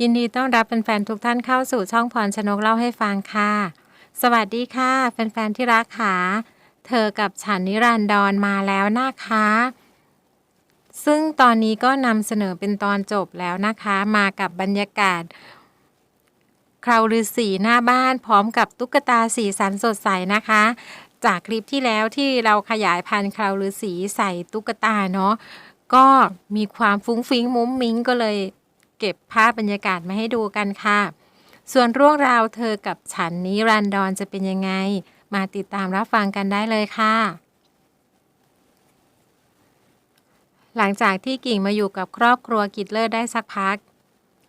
ยินดีต้อนรับแฟนๆทุกท่านเข้าสู่ช่องพรชนกเล่าให้ฟังค่ะ สวัสดีค่ะแฟนๆที่รักค่ะ เธอกับฉันนิรันดรมาแล้วนะคะ ซึ่งตอนนี้ก็นำเสนอเป็นตอนจบแล้วนะคะ มากับบรรยากาศคราวฤาษีหน้าบ้านพร้อมกับตุ๊กตาสีสันสดใสนะคะ จากคลิปที่แล้วที่เราขยายพันธุ์คราวฤาษีใส่ตุ๊กตาเนาะก็มีความฟุ้งฟิ้งมุ้งมิ้งก็เลย เก็บภาพบรรยากาศมาให้ดูกันค่ะ ส่วนเรื่องราวเธอกับฉันนิรันดรจะเป็นยังไง มาติดตามรับฟังกันได้เลยค่ะ หลังจากที่กิ่งมาอยู่กับครอบครัวกิจเลิศได้สักพัก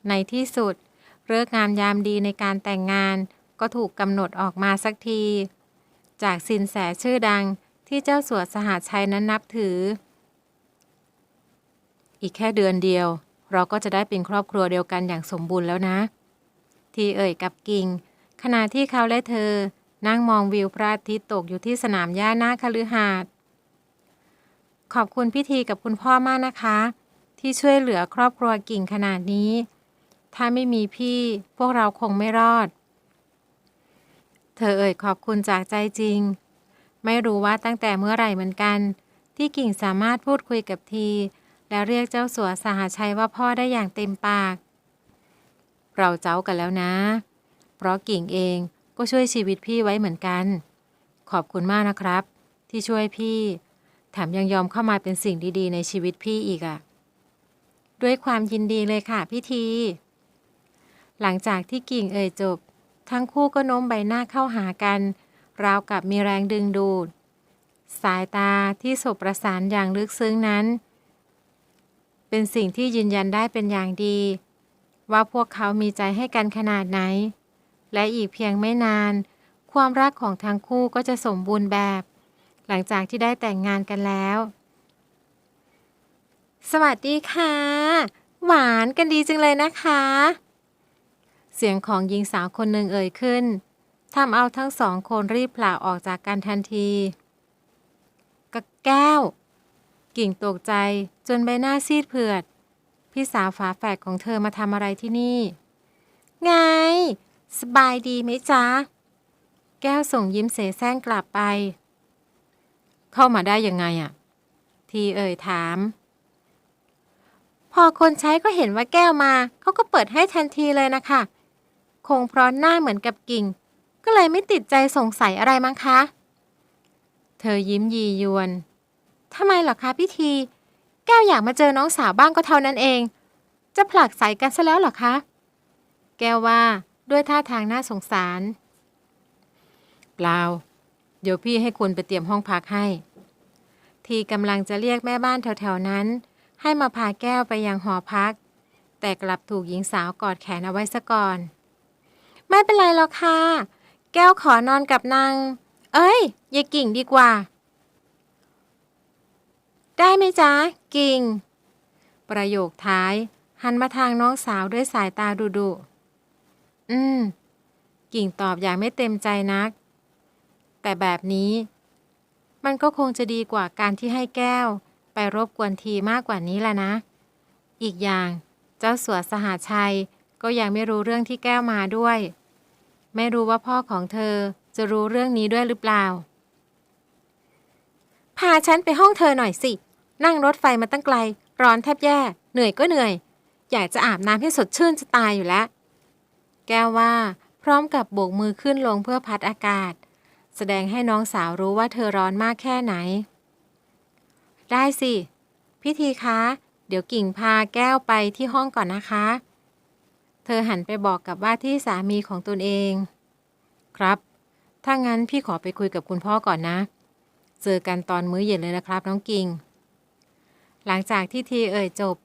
ในที่สุดเลิกษ์งามยามดีในการแต่งงาน ก็ถูกกำหนดออกมาสักที จากสินแสชื่อดังที่เจ้าสัวสหชัยนั้นนับถือ อีกแค่เดือนเดียว เราก็จะได้เป็นครอบครัวเดียวกันอย่างสมบูรณ์แล้วนะ ทีเอ่ยกับกิ่ง ขณะที่เขาและเธอ นั่งมองวิวพระอาทิตย์ตกอยู่ที่สนามหญ้าหน้าคฤหาสน์ขอบคุณพิธีกับคุณพ่อมากนะคะ ที่ช่วยเหลือครอบครัวกิ่งขนาดนี้ ถ้าไม่มีพี่พวกเราคงไม่รอด เธอเอ่ยขอบคุณจากใจจริง ไม่รู้ว่าตั้งแต่เมื่อไหร่เหมือนกัน ที่กิ่งสามารถพูดคุยกับที และเรียกเจ้าสัวสหชัยว่าพ่อได้อย่างเต็มปาก เราเจ้ากันแล้วนะ เพราะกิ่งเองก็ช่วยชีวิตพี่ไว้เหมือนกัน ขอบคุณมากนะครับ ที่ช่วยพี่แถมยังยอมเข้ามาเป็นสิ่งดีๆ ในชีวิตพี่อีกอะ่ะ ด้วยความยินดีเลยค่ะพี่ที หลังจากที่กิ่งเอ่ยจบ ทั้งคู่ก็โน้มใบหน้าเข้าหากัน ราวกับมีแรงดึงดูด สายตาที่สบประสานอย่างลึกซึ้งนั้น เป็นสิ่งที่ยืนยันได้เป็นอย่างดี ว่าพวกเขามีใจให้กันขนาดไหน และอีกเพียงไม่นาน ความรักของทั้งคู่ก็จะสมบูรณ์แบบ หลังจากที่ได้แต่งงานกันแล้ว สวัสดีค่ะ หวานกันดีจังเลยนะคะ เสียงของหญิงสาวคนหนึ่งเอ่ยขึ้นทำเอาทั้งสองคนรีบผลาออกจากกันทันทีกะแก้ กิ่งตกใจจนใบหน้าซีดเผือด พี่สาวฝาแฝดของเธอมาทำอะไรที่นี่ ไง สบายดีไหมจ๊ะ แก้วส่งยิ้มเสแสร้งกลับไป เข้ามาได้ยังไงอะทีเอ่ยถาม พอคนใช้ก็เห็นว่าแก้วมา เขาก็เปิดให้ทันทีเลยนะคะ คงเพราะหน้าเหมือนกับกิ่ง ก็เลยไม่ติดใจสงสัยอะไรมั้งคะ เธอยิ้มยียวน ทำไมหรอคะพี่ที แก้วอยากมาเจอน้องสาวบ้างก็เท่านั้นเอง จะผลักใส่กันซะแล้วหรอคะ แก้วว่าด้วยท่าทางน่าสงสาร เปล่า เดี๋ยวพี่ให้คุณไปเตรียมห้องพักให้ ทีกำลังจะเรียกแม่บ้านแถวๆนั้น ให้มาพาแก้วไปยังหอพัก แต่กลับถูกหญิงสาวกอดแขนเอาไว้ซะก่อน ไม่เป็นไรหรอกค่ะ แก้วขอนอนกับนาง เอ้ยยายกิ่งดีกว่า ได้ไหมจ๊ะ กิ่ง ประโยคท้าย หันมาทางน้องสาวด้วยสายตาดุดุอืม กิ่งตอบอย่างไม่เต็มใจนัก แต่แบบนี้ มันก็คงจะดีกว่าการที่ให้แก้ว ไปรบกวนทีมากกว่านี้แหละนะ อีกอย่าง เจ้าสัวสหชัยก็ยังไม่รู้เรื่องที่แก้วมาด้วย ไม่รู้ว่าพ่อของเธอจะรู้เรื่องนี้ด้วยหรือเปล่า พาฉันไปห้องเธอหน่อยสิ นั่งรถไฟมาตั้งไกล ร้อนแทบแย่ เหนื่อยก็เหนื่อย อยากจะอาบน้ำให้สดชื่นจะตายอยู่แล้ว แก้วว่า พร้อมกับโบกมือขึ้นลงเพื่อพัดอากาศ แสดงให้น้องสาวรู้ว่าเธอร้อนมากแค่ไหน ได้สิ พิธีคะ เดี๋ยวกิ่งพาแก้วไปที่ห้องก่อนนะคะ เธอหันไปบอกกับว่าที่สามีของตนเอง ครับ ถ้างั้นพี่ขอไปคุยกับคุณพ่อก่อนนะ เจอกันตอนมื้อเย็นเลยนะครับน้องกิง หลังจากที่ทีเอ่ยจบ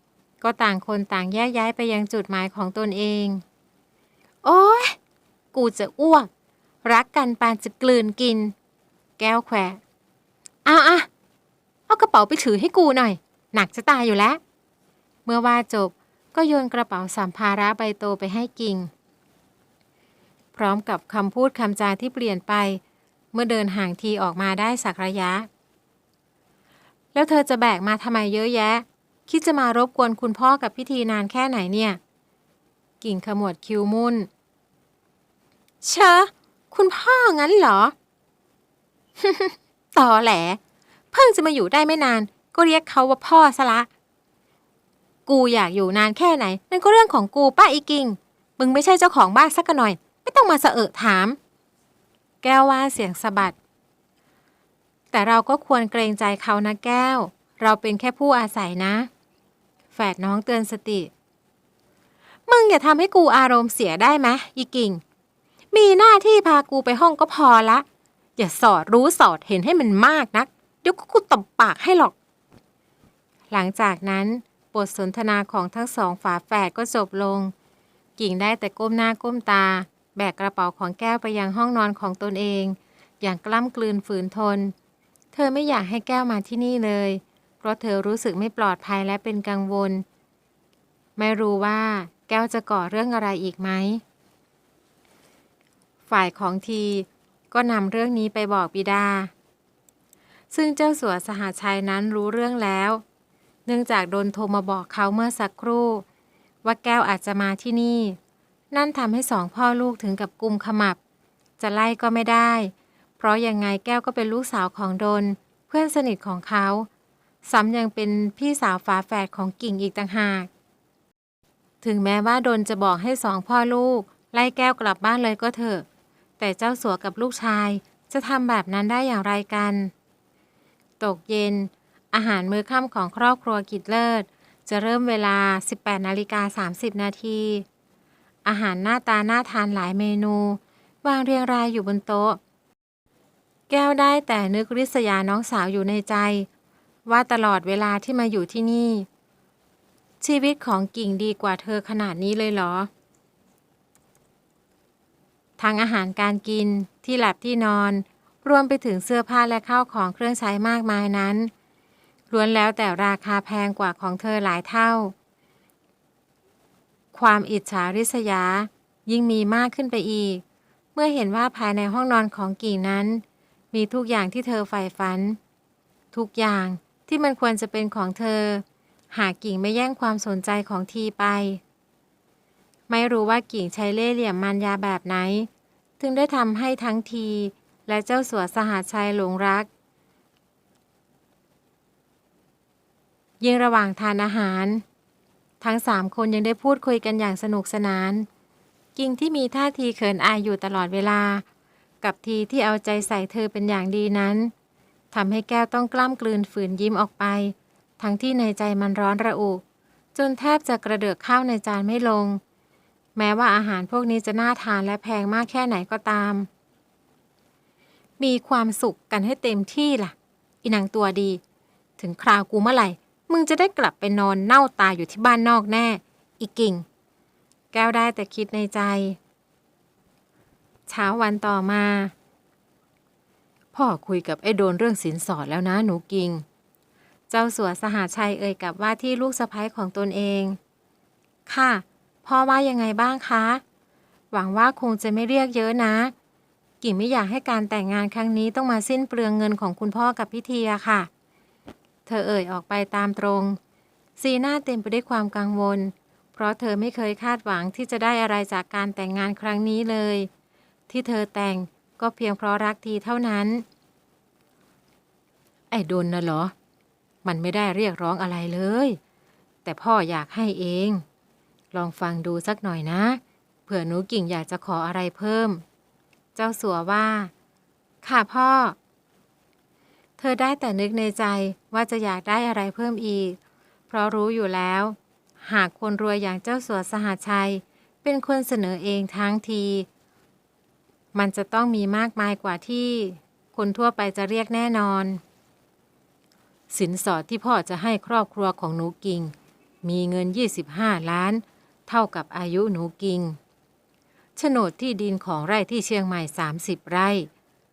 ก็ต่างคนต่างแยกย้ายไปยังจุดหมายของตนเอง โอ้ยกูจะอ้วก รักกันปานจะกลืนกิน แก้วแขวะอะอะเอากระเป๋าไปถือให้กูหน่อย หนักจะตายอยู่แล้ว เมื่อว่าจบก็โยนกระเป๋าสัมภาระใบโตไปให้กิงพร้อมกับคำพูดคำจาที่เปลี่ยนไป เมื่อเดินห่างทีออกมาได้สักระยะ แล้วเธอจะแบกมาทำไมเยอะแยะ คิดจะมารบกวนคุณพ่อกับพิธีนานแค่ไหนเนี่ย กิ่งขมวดคิ้วมุ่น เชอะคุณพ่องั้นเหรอ ต่อแหล เพิ่งจะมาอยู่ได้ไม่นาน ก็เรียกเขาว่าพ่อซะละ กูอยากอยู่นานแค่ไหน นั่นก็เรื่องของกูป้าอีกิงมึงไม่ใช่เจ้าของบ้านสักหน่อย ไม่ต้องมาเสอะถาม แก้วว่าเสียงสะบัด แต่เราก็ควรเกรงใจเขานะแก้ว เราเป็นแค่ผู้อาศัยนะ แฝดน้องเตือนสติ มึงอย่าทำให้กูอารมณ์เสียได้ไหมอีกิ่ง มีหน้าที่พากูไปห้องก็พอละ อย่าสอดรู้สอดเห็นให้มันมากนัก เดี๋ยวก็กูตบปากให้หรอก หลังจากนั้นบทสนทนาของทั้งสองฝาแฝดก็จบลง กิ่งได้แต่ก้มหน้าก้มตา แบกกระเป๋าของแก้วไปยังห้องนอนของตนเอง อย่างกล้ำกลืนฝืนทน เธอไม่อยากให้แก้วมาที่นี่เลย เพราะเธอรู้สึกไม่ปลอดภัยและเป็นกังวล ไม่รู้ว่าแก้วจะก่อเรื่องอะไรอีกไหม ฝ่ายของทีก็นำเรื่องนี้ไปบอกบิดา ซึ่งเจ้าสัวสหชัยนั้นรู้เรื่องแล้ว เนื่องจากโดนโทรมาบอกเขาเมื่อสักครู่ ว่าแก้วอาจจะมาที่นี่ นั่นทำให้สองพ่อลูกถึงกับกุมขมับ จะไล่ก็ไม่ได้ เพราะยังไงแก้วก็เป็นลูกสาวของดน เพื่อนสนิทของเขาซ้ำยังเป็นพี่สาวฝาแฝดของกิ่งอีกต่างหาก ถึงแม้ว่าดนจะบอกให้สองพ่อลูก ไล่แก้วกลับบ้านเลยก็เถอะ แต่เจ้าสัวกับลูกชายจะทำแบบนั้นได้อย่างไรกัน ตกเย็น อาหารมื้อค่ำของครอบครัวกิจเลิศ จะเริ่มเวลา 18นาฬิกา30 นาที อาหารหน้าตาน่าทานหลายเมนู วางเรียงรายอยู่บนโต๊ะ แก้วได้แต่นึกริษยาน้องสาวอยู่ในใจ ว่าตลอดเวลาที่มาอยู่ที่นี่ ชีวิตของกิ่งดีกว่าเธอขนาดนี้เลยเหรอ ทั้งอาหารการกินที่หลับที่นอน รวมไปถึงเสื้อผ้าและข้าวของเครื่องใช้มากมายนั้นล้วนแล้วแต่ราคาแพงกว่าของเธอหลายเท่า ความอิจฉาริษยายิ่งมีมากขึ้นไปอีก เมื่อเห็นว่าภายในห้องนอนของกิ่งนั้น มีทุกอย่างที่เธอใฝ่ฝัน ทุกอย่างที่มันควรจะเป็นของเธอ หากกิ่งไม่แย่งความสนใจของทีไป ไม่รู้ว่ากิ่งใช้เล่ห์เหลี่ยมมันยาแบบไหน ถึงได้ทำให้ทั้งทีและเจ้าสัวสหชัยหลงรัก ยิ่งระหว่างทานอาหาร ทั้งสามคนยังได้พูดคุยกันอย่างสนุกสนาน กิ่งที่มีท่าทีเขินอายอยู่ตลอดเวลา กับทีที่เอาใจใส่เธอเป็นอย่างดีนั้นทำให้แก้วต้องกล้ำกลืนฝืนยิ้มออกไป ทั้งที่ในใจมันร้อนระอุจนแทบจะกระเดือกข้าวในจานไม่ลง แม้ว่าอาหารพวกนี้จะน่าทานและแพงมากแค่ไหนก็ตาม มีความสุขกันให้เต็มที่ล่ะ อีนางตัวดี ถึงคราวกูเมื่อไหร่ มึงจะได้กลับไปนอนเน่าตายอยู่ที่บ้านนอกแน่ อีกิ่ง แก้วได้แต่คิดในใจ เช้าวันต่อมา พ่อคุยกับไอ้โดนเรื่องสินสอดแล้วนะหนูกิง เจ้าสัวสหาชัยเอ่ยกับว่าที่ลูกสะพ้ยของตนเอง ค่ะ พ่อว่ายังไงบ้างคะ หวังว่าคงจะไม่เรียกเยอะนะ กิ่งไม่อยากให้การแต่งงานครั้งนี้ต้องมาสิ้นเปลืองเงินของคุณพ่อกับพิธีอะค่ะ เธอเอ่ยออกไปตามตรง สีหน้าเต็มไปด้วยความกังวล เพราะเธอไม่เคยคาดหวังที่จะได้อะไรจากการแต่งงานครั้งนี้เลย ที่เธอแต่งก็เพียงเพราะรักทีเท่านั้น ไอ้ดนนะเหรอ มันไม่ได้เรียกร้องอะไรเลย แต่พ่ออยากให้เอง ลองฟังดูสักหน่อยนะ เผื่อหนูกิ่งอยากจะขออะไรเพิ่ม เจ้าสัวว่า ค่ะพ่อ เธอได้แต่นึกในใจว่าจะอยากได้อะไรเพิ่มอีก เพราะรู้อยู่แล้ว หากคนรวยอย่างเจ้าสัวสหชัย เป็นคนเสนอเองทั้งที มันจะต้องมีมากมายกว่าที่คนทั่วไปจะเรียกแน่นอน สินสอดที่พ่อจะให้ครอบครัวของหนูกิง มีเงิน 25 ล้าน เท่ากับอายุหนูกิงโฉนดที่ดินของไร่ที่เชียงใหม่ 30 ไร่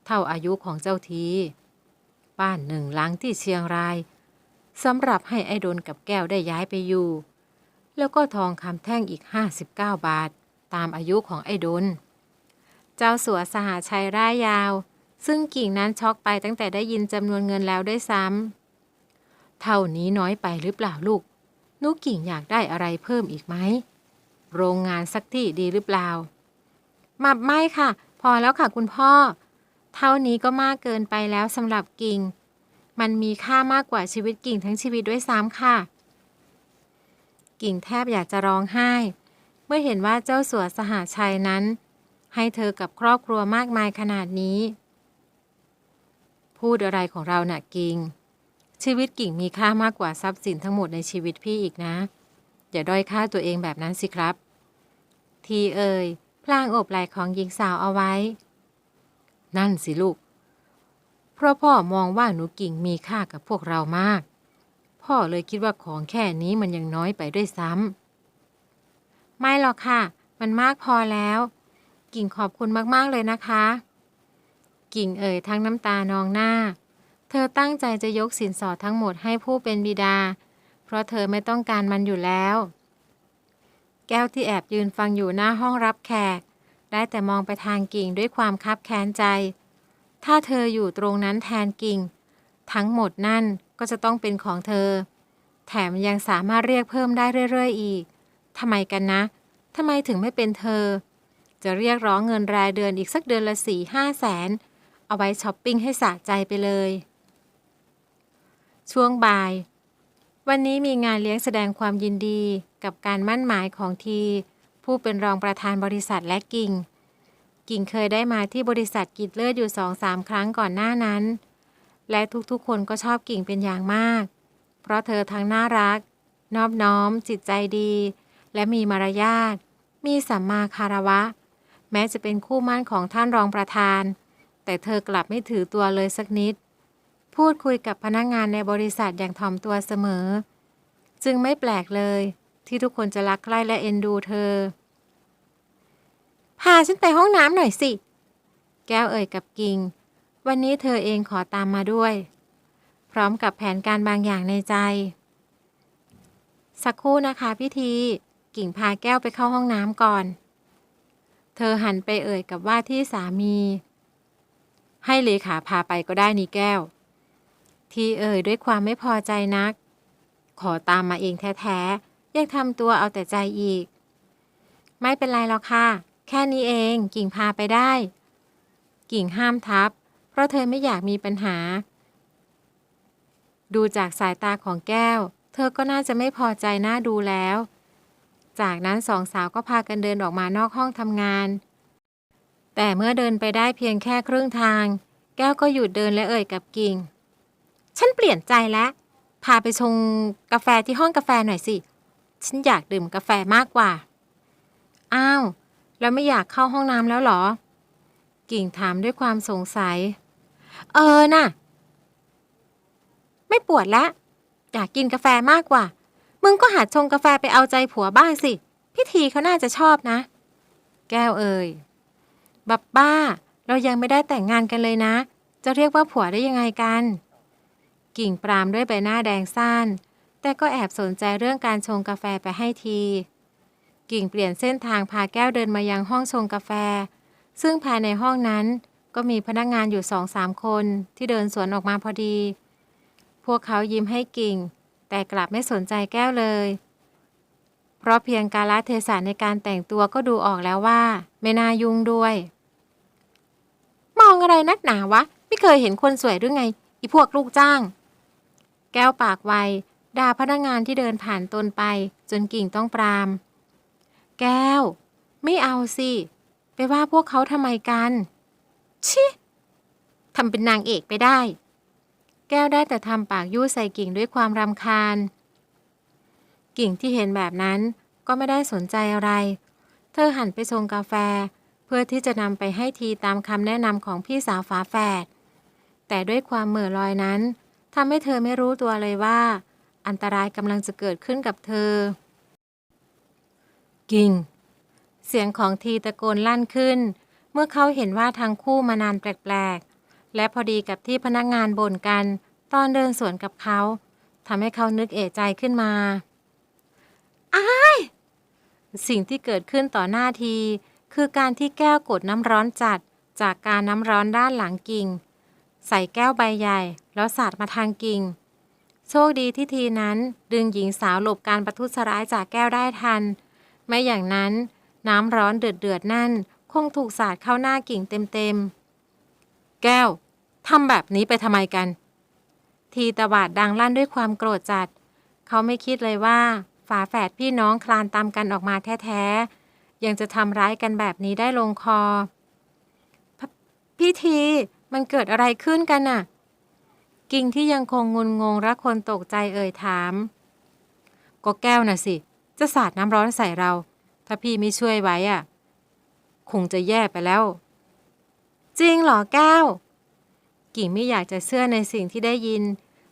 เท่าอายุของเจ้าทีบ้านหนึ่งหลังที่เชียงรายสำหรับให้ไอ้ดนกับแก้วได้ย้ายไปอยู่ แล้วก็ทองคำแท่งอีก 59 บาท ตามอายุของไอ้ดน เจ้าสัวสหชัยร่ายยาว ซึ่งกิ่งนั้นช็อกไปตั้งแต่ได้ยินจำนวนเงินแล้วด้วยซ้ำเท่านี้น้อยไปหรือเปล่าลูกนุกกิ่งอยากได้อะไรเพิ่มอีกไหม โรงงานสักที่ดีหรือเปล่ามาไม่ค่ะ พอแล้วค่ะคุณพ่อ เท่านี้ก็มากเกินไปแล้วสำหรับกิ่ง มันมีค่ามากกว่าชีวิตกิ่งทั้งชีวิตด้วยซ้ำค่ะ กิ่งแทบอยากจะร้องไห้ เมื่อเห็นว่าเจ้าสัวสหาชัยนั้น ให้เธอกับครอบครัวมากมายขนาดนี้ พูดอะไรของเราน่ะกิง ชีวิตกิ่งมีค่ามากกว่าทรัพย์สินทั้งหมดในชีวิตพี่อีกนะ อย่าด้อยค่าตัวเองแบบนั้นสิครับ ทีเอ่ยพลางอบไหล่ของหญิงสาวเอาไว้ นั่นสิลูก เพราะพ่อมองว่าหนูกิ่งมีค่ากับพวกเรามาก พ่อเลยคิดว่าของแค่นี้มันยังน้อยไปด้วยซ้ำไม่หรอกค่ะ มันมากพอแล้ว กิ่งขอบคุณมากๆเลยนะคะ กิ่งเอ่ยทั้งน้ำตานองหน้า เธอตั้งใจจะยกสินสอดทั้งหมดให้ผู้เป็นบิดา เพราะเธอไม่ต้องการมันอยู่แล้ว แก้วที่แอบยืนฟังอยู่หน้าห้องรับแขก ได้แต่มองไปทางกิ่งด้วยความคับแค้นใจ ถ้าเธออยู่ตรงนั้นแทนกิ่ง ทั้งหมดนั่นก็จะต้องเป็นของเธอ แถมยังสามารถเรียกเพิ่มได้เรื่อยๆอีกทำไมกันนะทำไมถึงไม่เป็นเธอ จะเรียกร้องเงินรายเดือนอีกสักเดือนละสี่ห้าแสน เอาไว้ช้อปปิ้งให้สะใจไปเลย ช่วงบ่าย วันนี้มีงานเลี้ยงแสดงความยินดีกับการมั่นหมายของที ผู้เป็นรองประธานบริษัทและกิ่ง กิ่งเคยได้มาที่บริษัทกิจเลิศอยู่สองสามครั้งก่อนหน้านั้น และทุกๆคนก็ชอบกิ่งเป็นอย่างมาก เพราะเธอทั้งน่ารัก นอบน้อม จิตใจดี และมีมารยาทมีสัมมาคารวะ แม้จะเป็นคู่มั่นของท่านรองประธาน แต่เธอกลับไม่ถือตัวเลยสักนิด พูดคุยกับพนักงงานในบริษัทอย่างถ่อมตัวเสมอ จึงไม่แปลกเลย ที่ทุกคนจะรักใคร่และเอ็นดูเธอ พาฉันไปห้องน้ำหน่อยสิ แก้วเอ่ยกับกิง วันนี้เธอเองขอตามมาด้วย พร้อมกับแผนการบางอย่างในใจ สักครู่นะคะพี่ที กิ่งพาแก้วไปเข้าห้องน้ำก่อน เธอหันไปเอ่ยกับว่าที่สามี ให้เลขาพาไปก็ได้นี่แก้ว ทีเอ่ยด้วยความไม่พอใจนัก ขอตามมาเองแท้ๆ ยังทำตัวเอาแต่ใจอีก ไม่เป็นไรหรอกค่ะ แค่นี้เองกิ่งพาไปได้ กิ่งห้ามทับ เพราะเธอไม่อยากมีปัญหา ดูจากสายตาของแก้ว เธอก็น่าจะไม่พอใจหน้าดูแล้ว จากนั้นสองสาวก็พากันเดินออกมานอกห้องทำงาน แต่เมื่อเดินไปได้เพียงแค่ครึ่งทาง แก้วก็หยุดเดินและเอ่ยกับกิ่ง ฉันเปลี่ยนใจแล้วพาไปชงกาแฟที่ห้องกาแฟหน่อยสิ ฉันอยากดื่มกาแฟมากกว่า อ้าว แล้วไม่อยากเข้าห้องน้ำแล้วเหรอ กิ่งถามด้วยความสงสัย เออน่ะ ไม่ปวดแล้วอยากกินกาแฟมากกว่า มึงก็หัดชงกาแฟไปเอาใจผัวบ้างสิ พิธีเขาน่าจะชอบนะ แก้วเอ่ยบับบ้า เรายังไม่ได้แต่งงานกันเลยนะ จะเรียกว่าผัวได้ยังไงกัน กิ่งปรามด้วยใบหน้าแดงซ่านแต่ก็แอบสนใจเรื่องการชงกาแฟไปให้ที กิ่งเปลี่ยนเส้นทางพาแก้วเดินมายังห้องชงกาแฟ ซึ่งภายในห้องนั้นก็มีพนักงานอยู่สองสามคนที่เดินสวนออกมาพอดี พวกเขายิ้มให้กิ่ง แต่กลับไม่สนใจแก้วเลย เพราะเพียงกาลเทศะในการแต่งตัวก็ดูออกแล้วว่า ไม่น่ายุ่งด้วย มองอะไรนักหนาวะ ไม่เคยเห็นคนสวยหรือไง อีพวกลูกจ้าง แก้วปากไวด่าพนักงานที่เดินผ่านตนไป จนกิ่งต้องปราม แก้ว ไม่เอาสิ ไปว่าพวกเขาทำไมกัน ชิทำเป็นนางเอกไปได้ แก้วได้แต่ทำปากยู่ใส่กิ่งด้วยความรำคาญ กิ่งที่เห็นแบบนั้นก็ไม่ได้สนใจอะไร เธอหันไปชงกาแฟ เพื่อที่จะนำไปให้ทีตามคำแนะนำของพี่สาวฝาแฝด แต่ด้วยความเหม่อลอยนั้นทำให้เธอไม่รู้ตัวเลยว่า อันตรายกำลังจะเกิดขึ้นกับเธอ กิ่ง เสียงของทีตะโกนลั่นขึ้น เมื่อเขาเห็นว่าทั้งคู่มานานแปลก และพอดีกับที่พนักงานบ่นกัน ตอนเดินสวนกับเขาทำให้เขานึกเอะใจขึ้นมาอายสิ่งที่เกิดขึ้นต่อหน้าที คือการที่แก้วกดน้ำร้อนจัด จากการน้ำร้อนด้านหลังกิ่ง ใส่แก้วใบใหญ่ แล้วสาดมาทางกิ่ง โชคดีที่ทีนั้นดึงหญิงสาวหลบการประทุษร้ายจากแก้วได้ทัน ไม่อย่างนั้น น้ำร้อนเดือดเดือดนั่น คงถูกสาดเข้าหน้ากิ่งเต็มๆ แก้วทำแบบนี้ไปทำไมกัน ทีตะบาดดังลั่นด้วยความโกรธจัด เขาไม่คิดเลยว่า ฝาแฝดพี่น้องคลานตามกันออกมาแท้ๆ ยังจะทำร้ายกันแบบนี้ได้ลงคอพพี่ทีมันเกิดอะไรขึ้นกันน่ะ กิ่งที่ยังคงงุนงงระคนตกใจเอ่ยถาม ก็แก้วน่ะสิ จะสาดน้ำร้อนใส่เรา ถ้าพี่ไม่ช่วยไว้อะ คงจะแย่ไปแล้ว จริงเหรอแก้ว กิ่งไม่อยากจะเชื่อในสิ่งที่ได้ยิน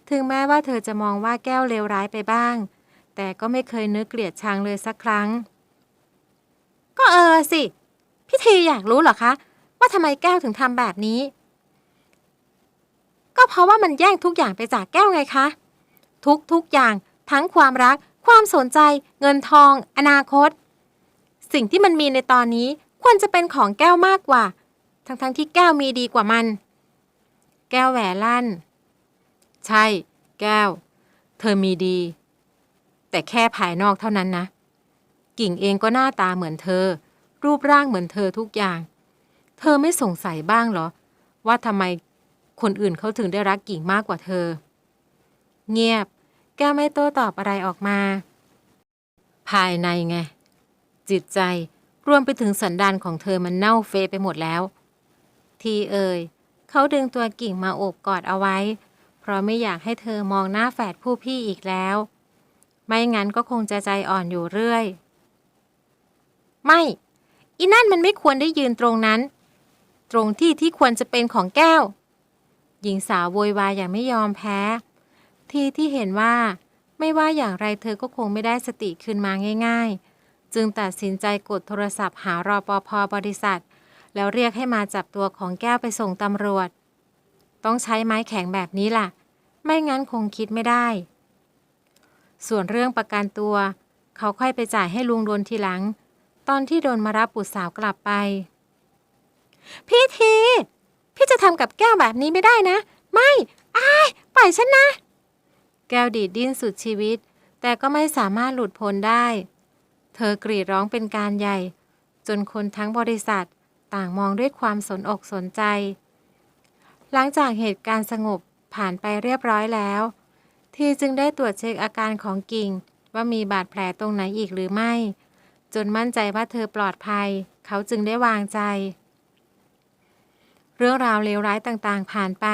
ถึงแม้ว่าเธอจะมองว่าแก้วเลวร้ายไปบ้าง แต่ก็ไม่เคยนึกเกลียดชังเลยสักครั้ง ก็เออสิพี่ทีอยากรู้เหรอคะ ว่าทำไมแก้วถึงทำแบบนี้ ก็เพราะว่ามันแย่งทุกอย่างไปจากแก้วไงคะ ทุกทุกอย่างทั้งความรัก ความสนใจ เงินทอง อนาคต สิ่งที่มันมีในตอนนี้ควรจะเป็นของแก้วมากกว่า ทั้งๆทที่แก้วมีดีกว่ามัน แก้วแหวลั่น ใช่ แก้ว เธอมีดี แต่แค่ภายนอกเท่านั้นนะ กิ่งเองก็หน้าตาเหมือนเธอ รูปร่างเหมือนเธอทุกอย่าง เธอไม่สงสัยบ้างเหรอ ว่าทำไมคนอื่นเขาถึงได้รักกิ่งมากกว่าเธอ เงียบ แก้วไม่โต้ตอบอะไรออกมา ภายในไง จิตใจรวมไปถึงสันดานของเธอมันเน่าเฟะไปหมดแล้ว ทีเอ่ย เขาดึงตัวกิ่งมาโอบกอดเอาไว้ เพราะไม่อยากให้เธอมองหน้าแฝดผู้พี่อีกแล้ว ไม่งั้นก็คงจะใจอ่อนอยู่เรื่อย ไม่ อีนั่นมันไม่ควรได้ยืนตรงนั้น ตรงที่ที่ควรจะเป็นของแก้ว หญิงสาวโวยวายอย่างไม่ยอมแพ้ ทีที่เห็นว่าไม่ว่าอย่างไรเธอก็คงไม่ได้สติคืนมาง่าย ๆ จึงตัดสินใจกดโทรศัพท์หารอปภบริษัท แล้วเรียกให้มาจับตัวของแก้วไปส่งตำรวจ ต้องใช้ไม้แข็งแบบนี้ล่ะ ไม่งั้นคงคิดไม่ได้ ส่วนเรื่องประกันตัว เขาค่อยไปจ่ายให้ลุงโดนทีหลัง ตอนที่โดนมารับบุตรสาวกลับไป พี่ที พี่จะทำกับแก้วแบบนี้ไม่ได้นะ ไม่อายปล่อยฉันนะ แก้วดีดดิ้นสุดชีวิต แต่ก็ไม่สามารถหลุดพ้นได้ เธอกรีดร้องเป็นการใหญ่ จนคนทั้งบริษัท ต่างมองด้วยความสนอกสนใจ หลังจากเหตุการณ์สงบผ่านไปเรียบร้อยแล้ว ทีจึงได้ตรวจเช็คอาการของกิ่ง ว่ามีบาดแผลตรงไหนอีกหรือไม่ จนมั่นใจว่าเธอปลอดภัย เขาจึงได้วางใจ เรื่องราวเลวร้ายต่างๆ ผ่านไป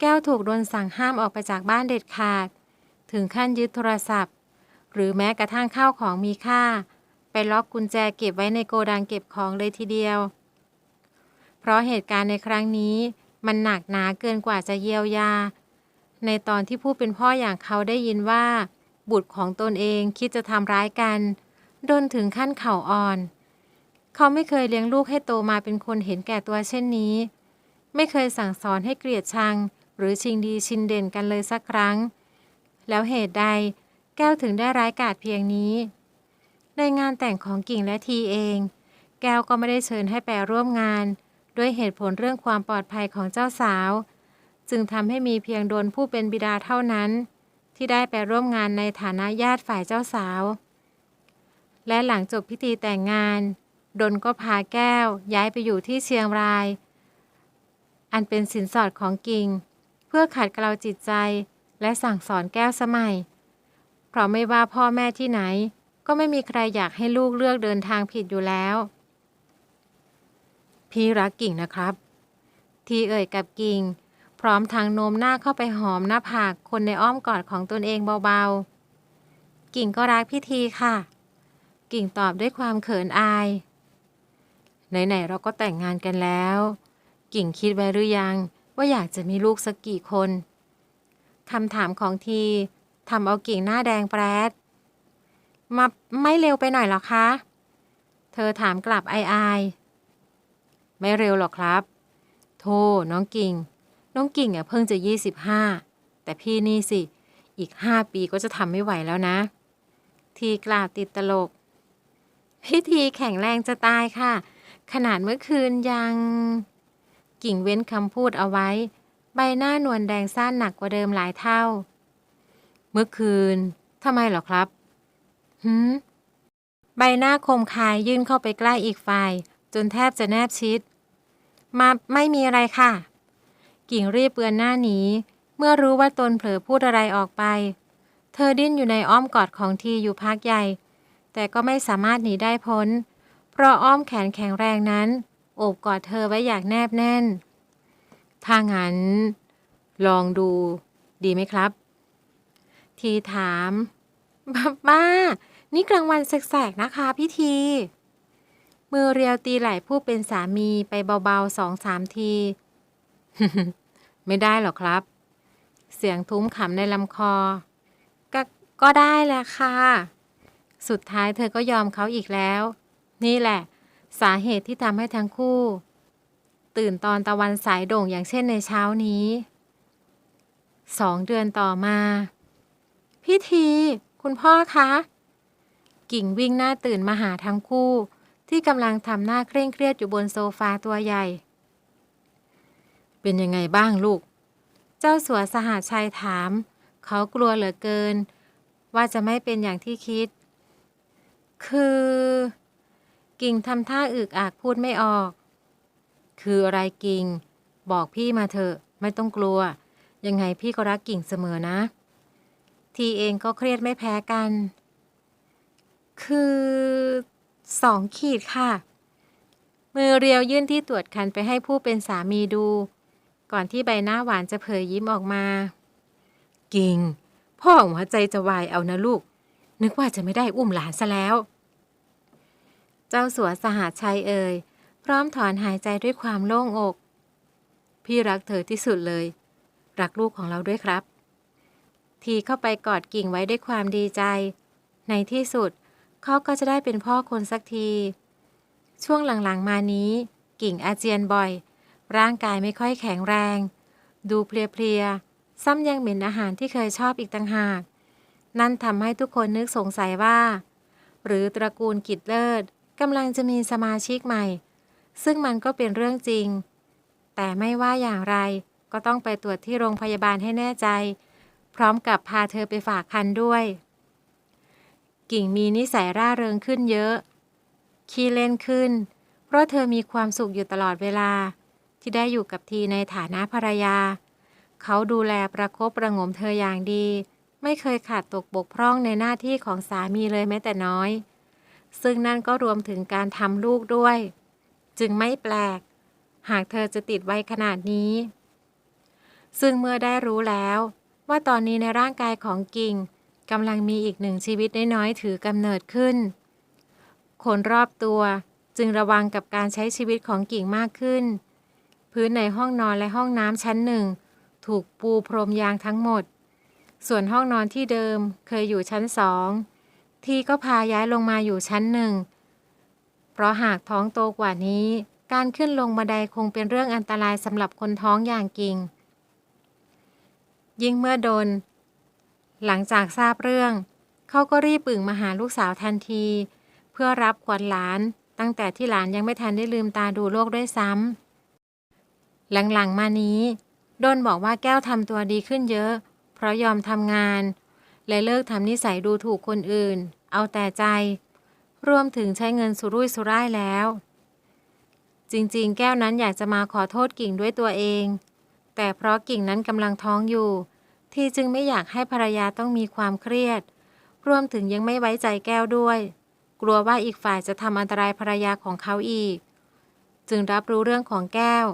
แก้วถูกโดนสั่งห้ามออกไปจากบ้านเด็ดขาด ถึงขั้นยึดโทรศัพท์ หรือแม้กระทั่งข้าวของมีค่า ไปล็อกกุญแจเก็บไว้ในโกดังเก็บของเลยทีเดียว ราะเหตุการณ์ในครั้งนี้มันหนักหนาเกินกว่าจะเยียวยา ในตอนที่ผู้เป็นพ่ออย่างเขาได้ยินว่า บุตรของตนเองคิดจะทำร้ายกันโดนถึงขั้นเข่าอ่อน เขาไม่เคยเลี้ยงลูกให้โตมาเป็นคนเห็นแก่ตัวเช่นนี้ ไม่เคยสั่งสอนให้เกลียดชัง หรือชิงดีชินเด่นกันเลยสักครั้ง แล้วเหตุใดแก้วถึงได้ร้ายกาจเพียงนี้ ในงานแต่งของกิ่งและทีเอง แก้วก็ไม่ได้เชิญให้ไปร่วมงาน ด้วยเหตุผลเรื่องความปลอดภัยของเจ้าสาว จึงทำให้มีเพียงโดนผู้เป็นบิดาเท่านั้น ที่ได้ไปร่วมงานในฐานะญาติฝ่ายเจ้าสาว และหลังจบพิธีแต่งงาน ดนก็พาแก้วย้ายไปอยู่ที่เชียงราย อันเป็นสินสอดของกิง เพื่อขัดเกลาจิตใจและสั่งสอนแก้วสมัย เพราะไม่ว่าพ่อแม่ที่ไหน ก็ไม่มีใครอยากให้ลูกเลือกเดินทางผิดอยู่แล้ว พี่รักกิ่งนะครับ ทีเอ่ยกับกิ่ง พร้อมทางโน้มหน้าเข้าไปหอมหน้าผากคนในอ้อมกอดของตนเองเบาๆ กิ่งก็รักพี่ทีค่ะ กิ่งตอบด้วยความเขินอาย ไหนๆเราก็แต่งงานกันแล้ว กิ่งคิดไว้หรือยัง ว่าอยากจะมีลูกสักกี่คนคำถามของทีทำเอากิ่งหน้าแดงแปรดมาไม่เร็วไปหน่อยหรอคะ เธอถามกลับอายๆ ไม่เร็วหรอกครับ โทน้องกิ่ง น้องกิ่งอะเพิ่งจะยี่สิบห้าแต่พี่นี่สิ อีกห้าปีก็จะทำไม่ไหวแล้วนะ ทีกล่าวติดตลก พี่ทีแข็งแรงจะตายค่ะ ขนาดเมื่อคืนยัง กิ่งเว้นคำพูดเอาไว้ ใบหน้านวลแดงสั้นหนักกว่าเดิมหลายเท่า เมื่อคืนทำไมหรอครับหืมใบหน้าคมคายยื่นเข้าไปใกล้อีกฝ่าย จนแทบจะแนบชิด มาไม่มีอะไรค่ะ กิ่งรีบเบือนหน้าหนี เมื่อรู้ว่าตนเผลอพูดอะไรออกไป เธอดิ้นอยู่ในอ้อมกอดของทีอยู่พักใหญ่ แต่ก็ไม่สามารถหนีได้พ้น เพราะอ้อมแขนแข็งแรงนั้น โอบกอดเธอไว้อย่างแนบแน่น ถ้างั้น ลองดู ดีไหมครับ ทีถามบ้าบ้านี่กลางวันแสกๆนะคะพี่ที มือเรียวตีไหล่ผู้เป็นสามีไปเบาๆสองสามที ไม่ได้หรอกครับ เสียงทุ้มขำในลำคอ ก็ก็ได้แหละค่ะ สุดท้ายเธอก็ยอมเขาอีกแล้ว นี่แหละ สาเหตุที่ทำให้ทั้งคู่ ตื่นตอนตะวันสายโด่งอย่างเช่นในเช้านี้สองเดือนต่อมาพี่ทีคุณพ่อคะ กิ่งวิ่งหน้าตื่นมาหาทั้งคู่ ที่กำลังทำหน้าเคร่งเครียดอยู่บนโซฟาตัวใหญ่ เป็นยังไงบ้างลูก เจ้าสัวสหชัยถาม เขากลัวเหลือเกิน ว่าจะไม่เป็นอย่างที่คิด คือ กิ่งทำท่าอึกอักพูดไม่ออก คืออะไรกิ่ง บอกพี่มาเถอะ ไม่ต้องกลัว ยังไงพี่ก็รักกิ่งเสมอนะ ทีเองก็เครียดไม่แพ้กัน คือ สองขีดค่ะ มือเรียวยื่นที่ตรวจคันไปให้ผู้เป็นสามีดู ก่อนที่ใบหน้าหวานจะเผยยิ้มออกมา กิ่ง พ่อหัวใจจะวายเอานะลูก นึกว่าจะไม่ได้อุ้มหลานซะแล้ว เจ้าสัวสหชัยเอ่ย พร้อมถอนหายใจด้วยความโล่งอก พี่รักเธอที่สุดเลย รักลูกของเราด้วยครับ ทีเข้าไปกอดกิ่งไว้ด้วยความดีใจ ในที่สุดเขาก็จะได้เป็นพ่อคนสักที ช่วงหลังๆมานี้ กิ่งอาเจียนบ่อย ร่างกายไม่ค่อยแข็งแรง ดูเพลียๆ ซ้ำยังเหม็นอาหารที่เคยชอบอีกต่างหาก นั่นทำให้ทุกคนนึกสงสัยว่า หรือตระกูลกิจเลิศกำลังจะมีสมาชิกใหม่ ซึ่งมันก็เป็นเรื่องจริง แต่ไม่ว่าอย่างไรก็ต้องไปตรวจที่โรงพยาบาลให้แน่ใจ พร้อมกับพาเธอไปฝากคันด้วย กิ่งมีนิสัยร่าเริงขึ้นเยอะ ขี้เล่นขึ้น เพราะเธอมีความสุขอยู่ตลอดเวลา ที่ได้อยู่กับทีในฐานะภรรยา เขาดูแลประคบประงมเธออย่างดี ไม่เคยขาดตกบกพร่องในหน้าที่ของสามีเลยแม้แต่น้อย ซึ่งนั่นก็รวมถึงการทำลูกด้วย จึงไม่แปลก หากเธอจะติดไว้ขนาดนี้ ซึ่งเมื่อได้รู้แล้ว ว่าตอนนี้ในร่างกายของกิ่ง กำลังมีอีกหนึ่งชีวิตน้อยๆถือกำเนิดขึ้น คนรอบตัวจึงระวังกับการใช้ชีวิตของกิ่งมากขึ้น พื้นในห้องนอนและห้องน้ำชั้นหนึ่ง ถูกปูพรมยางทั้งหมด ส่วนห้องนอนที่เดิมเคยอยู่ชั้นสองทีก็พาย้ายลงมาอยู่ชั้นหนึ่ง เพราะหากท้องโตกว่านี้ การขึ้นลงบันไดคงเป็นเรื่องอันตรายสำหรับคนท้องอย่างกิ่ง ยิ่งเมื่อโดน หลังจากทราบเรื่อง เขาก็รีบปึ่งมาหาลูกสาวทันที เพื่อรับขวัญหลาน ตั้งแต่ที่หลานยังไม่ทันได้ลืมตาดูโลกด้วยซ้ำหลังๆมานี้โดนบอกว่าแก้วทำตัวดีขึ้นเยอะ เพราะยอมทำงาน และเลิกทำนิสัยดูถูกคนอื่น เอาแต่ใจ รวมถึงใช้เงินสุรุ่ยสุร่ายแล้ว จริงๆ แก้วนั้นอยากจะมาขอโทษกิ่งด้วยตัวเอง แต่เพราะกิ่งนั้นกำลังท้องอยู่ ทีจึงไม่อยากให้ภรรยาต้องมีความเครียด รวมถึงยังไม่ไว้ใจแก้วด้วย กลัวว่าอีกฝ่ายจะทำอันตรายภรรยาของเขาอีก จึงรับรู้เรื่องของแก้ว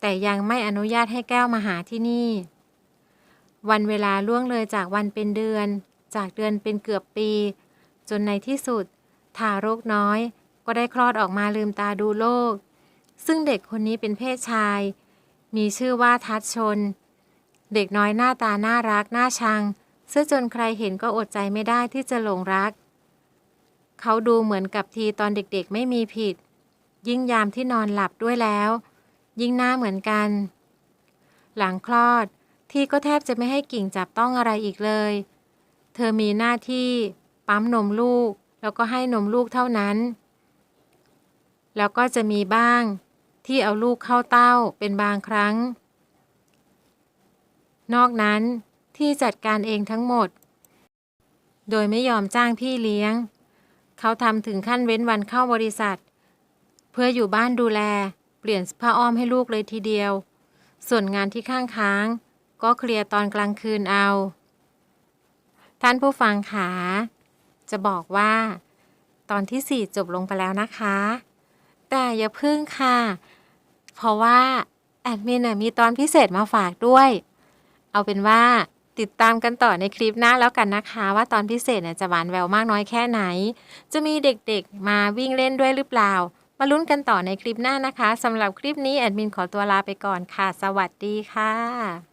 แต่ยังไม่อนุญาตให้แก้วมาหาที่นี่ วันเวลาล่วงเลยจากวันเป็นเดือน จากเดือนเป็นเกือบปี จนในที่สุด ทารกน้อย ก็ได้คลอดออกมาลืมตาดูโลก ซึ่งเด็กคนนี้เป็นเพศชาย มีชื่อว่าทัดชน เด็กน้อยหน้าตาน่ารักน่าชังซึ่งจนใครเห็นก็อดใจไม่ได้ที่จะหลงรัก เขาดูเหมือนกับทีตอนเด็กๆไม่มีผิด ยิ่งยามที่นอนหลับด้วยแล้ว ยิ่งหน้าเหมือนกัน หลังคลอด ทีก็แทบจะไม่ให้กิ่งจับต้องอะไรอีกเลย เธอมีหน้าที่ ปั๊มนมลูก แล้วก็ให้นมลูกเท่านั้น แล้วก็จะมีบ้าง ที่เอาลูกเข้าเต้าเป็นบางครั้ง นอกนั้นที่จัดการเองทั้งหมด โดยไม่ยอมจ้างพี่เลี้ยง เขาทำถึงขั้นเว้นวันเข้าบริษัท เพื่ออยู่บ้านดูแล เปลี่ยนผ้าอ้อมให้ลูกเลยทีเดียว ส่วนงานที่ข้างค้าง ก็เคลียร์ตอนกลางคืนเอา ท่านผู้ฟังขาจะบอกว่า ตอนที่ 4 จบลงไปแล้วนะคะ แต่อย่าพึ่งค่ะ เพราะว่า แอดมินมีตอนพิเศษมาฝากด้วย เอาเป็นว่าติดตามกันต่อในคลิปหน้าแล้วกันนะคะ ว่าตอนพิเศษเนี่ยจะหวานแววมากน้อยแค่ไหน จะมีเด็กๆมาวิ่งเล่นด้วยหรือเปล่า มาลุ้นกันต่อในคลิปหน้านะคะสำหรับคลิปนี้แอดมินขอตัวลาไปก่อนค่ะ สวัสดีค่ะ